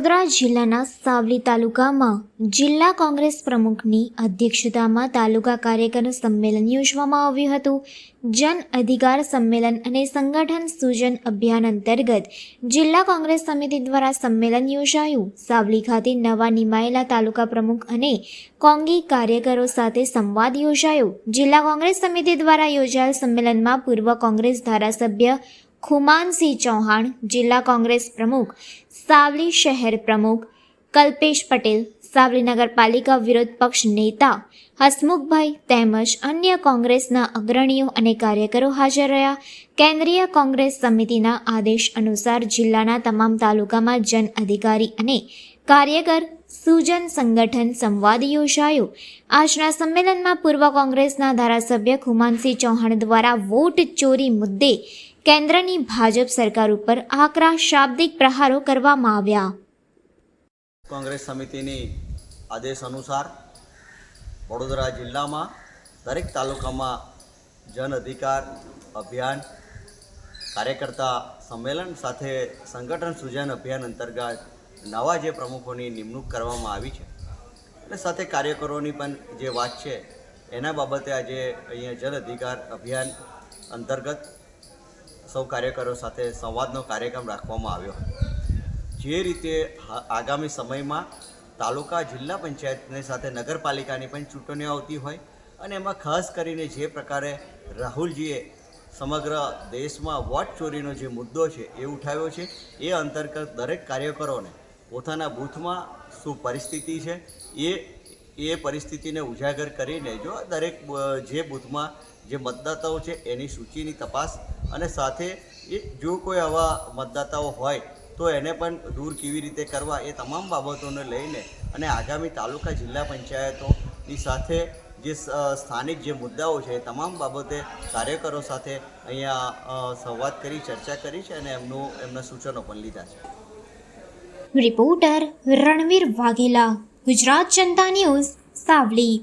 વડોદરા જિલ્લાના સાવલી તાલુકામાં જિલ્લા કોંગ્રેસ પ્રમુખની અધ્યક્ષતામાં તાલુકા કાર્યકર સંમેલન યોજવામાં આવ્યું હતું. જન અધિકાર સંમેલન અને સંગઠન સૂજન અભિયાન અંતર્ગત જિલ્લા કોંગ્રેસ સમિતિ દ્વારા સંમેલન યોજાયું. સાવલી ખાતે નવા નિમાયેલા તાલુકા પ્રમુખ અને કોંગી કાર્યકરો સાથે સંવાદ યોજાયો. જિલ્લા કોંગ્રેસ સમિતિ દ્વારા યોજાયેલ સંમેલનમાં પૂર્વ કોંગ્રેસ ધારાસભ્ય ખુમાનસિંહ ચૌહાણ, જિલ્લા કોંગ્રેસ પ્રમુખ, સાવલી શહેર પ્રમુખ, કલ્પેશ પટેલ, સાવલી નગરપાલિકા વિરોધ પક્ષ નેતા, હસમુખભાઈ તેમજ અન્ય કોંગ્રેસના અગ્રણીઓ અને કાર્યકરો હાજર રહ્યા. કેન્દ્રીય કોંગ્રેસ સમિતિના આદેશ અનુસાર જિલ્લાના તમામ તાલુકામાં જન અધિકારી અને કાર્યકર સુજન સંગઠન સંવાદ યોજાયો. આજના સંમેલનમાં પૂર્વ કોંગ્રેસના ધારાસભ્ય ખુમાનસિંહ ચૌહાણ દ્વારા વોટ ચોરી મુદ્દે કેન્દ્રની ભાજપ સરકાર ઉપર આકરા શાબ્દિક પ્રહારો કરવામાં આવ્યા. કોંગ્રેસ સમિતિની આદેશ અનુસાર વડોદરા જિલ્લામાં દરેક તાલુકામાં જન અધિકાર અભિયાન, કાર્યકર્તા સંમેલન સાથે સંગઠન સૂજન અભિયાન અંતર્ગત નવા જે પ્રમુખોની નિમણૂક કરવામાં આવી છે અને સાથે કાર્યકરોની પણ જે વાત છે, એના બાબતે આજે અહીંયા જન અધિકાર અભિયાન અંતર્ગત સૌ કાર્યકરો સાથે સંવાદનો કાર્યક્રમ રાખવામાં આવ્યો. જે રીતે આગામી સમયમાં તાલુકા જિલ્લા પંચાયતની સાથે નગરપાલિકાની પણ ચૂંટણીઓ આવતી હોય અને એમાં ખાસ કરીને જે પ્રકારે રાહુલજીએ સમગ્ર દેશમાં વોટ ચોરીનો જે મુદ્દો છે એ ઉઠાવ્યો છે, એ અંતર્ગત દરેક કાર્યકરોને પોતાના બૂથમાં શું પરિસ્થિતિ છે એ એ પરિસ્થિતિને ઉજાગર કરીને જો દરેક જે બૂથમાં જે મતદાતાઓ છે એની સૂચિની તપાસ અને સાથે એ જો કોઈ આવા મતદાતાઓ હોય તો એને પણ દૂર કેવી રીતે કરવા એ તમામ બાબતોને લઈને અને આગામી તાલુકા જિલ્લા પંચાયતોની સાથે જે સ્થાનિક જે મુદ્દાઓ છે એ તમામ બાબતે કાર્યકરો સાથે અહીંયા સંવાદ કરી, ચર્ચા કરી છે અને એમનું, એમના સૂચનો પણ લીધા છે. Reporter Ranveer Vaghela Gujarat Janata news Savli.